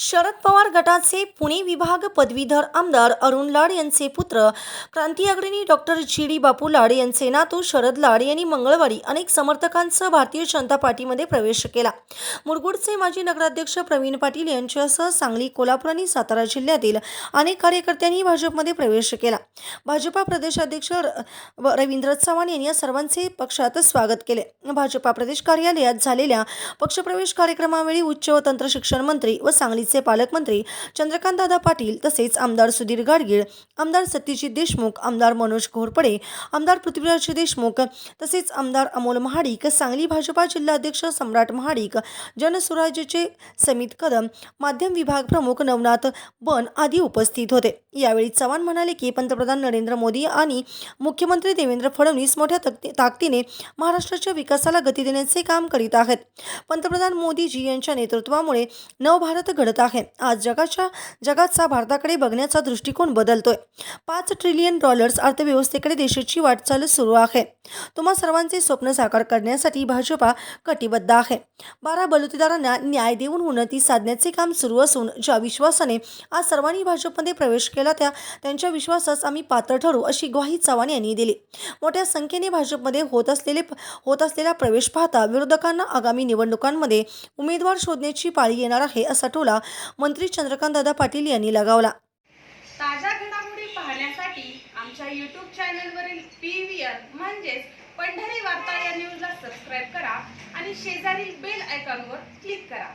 शरद पवार गटाचे पुणे विभाग पदवीधर आमदार अरुण लाड यांचे पुत्र क्रांती अग्रणी डॉक्टर जी डी बापू लाड यांचे नातू शरद लाड यांनी मंगळवारी अनेक समर्थकांसह भारतीय जनता पार्टीमध्ये प्रवेश केला. मुरगुडचे माजी नगराध्यक्ष प्रवीण पाटील यांच्यासह सांगली कोल्हापूर आणि सातारा जिल्ह्यातील अनेक कार्यकर्त्यांनी भाजपमध्ये प्रवेश केला. भाजपा प्रदेशाध्यक्ष रवींद्र चव्हाण यांनी या सर्वांचे पक्षात स्वागत केले. भाजपा प्रदेश कार्यालयात झालेल्या पक्षप्रवेश कार्यक्रमावेळी उच्च व तंत्र शिक्षण मंत्री व सांगलीचे पालकमंत्री चंद्रकांतदादा पाटील तसेच आमदार सुधीर गाडगीळ आमदार सत्यजित देशमुख आमदार मनोज घोरपडे आमदार पृथ्वीराज देशमुख तसेच आमदार अमोल महाडिक सांगली भाजपा जिल्हाध्यक्ष सम्राट महाडिक जनसुराज्यचे समित कदम माध्यम विभाग प्रमुख नवनाथ बन आदी उपस्थित होते. यावेळी चव्हाण म्हणाले की पंतप्रधान पंतप्रधान नरेंद्र मोदी आणि मुख्यमंत्री देवेंद्र फडणवीस मोठ्या तक्ती- ताकदीने महाराष्ट्राच्या विकासाला गती देण्याचे काम करीत आहेत. पंतप्रधान मोदीजी यांच्या नेतृत्वामुळे नवभारत घडत आहे. आज जगाच्या जगाचा भारताकडे बघण्याचा दृष्टिकोन बदलतोय. पाच ट्रिलियन डॉलर्स अर्थव्यवस्थेकडे देशाची वाटचाल सुरू आहे. तुम्हा सर्वांचे स्वप्न साकार करण्यासाठी भाजपा कटिबद्ध आहे. बारा बलुतेदारांना न्याय देऊन उन्नती साधण्याचे काम सुरू असून ज्या विश्वासाने आज सर्वांनी भाजपमध्ये प्रवेश केला त्या त्यांच्या विश्वासास आम्ही पात्र ठरू अशी ग्वाही चव्हाण यांनी दिली. मोठ्या संख्येने भाजपमध्ये होत असलेले होत असलेला प्रवेश पाहता विरोधकांना आगामी निवडणुकांमध्ये उमेदवार शोधण्याची पाळी येणार आहे असा टोला मंत्री चंद्रकांतदादा पाटील यांनी लगावला. ताज्या घडामोडी पाहण्यासाठी आमच्या यूट्यूब चॅनलवरील पी व्ही आर म्हणजेच पंढरी वार्ता या न्यूजला सबस्क्राईब करा आणि शेजारील बेल आयकॉनवर क्लिक करा.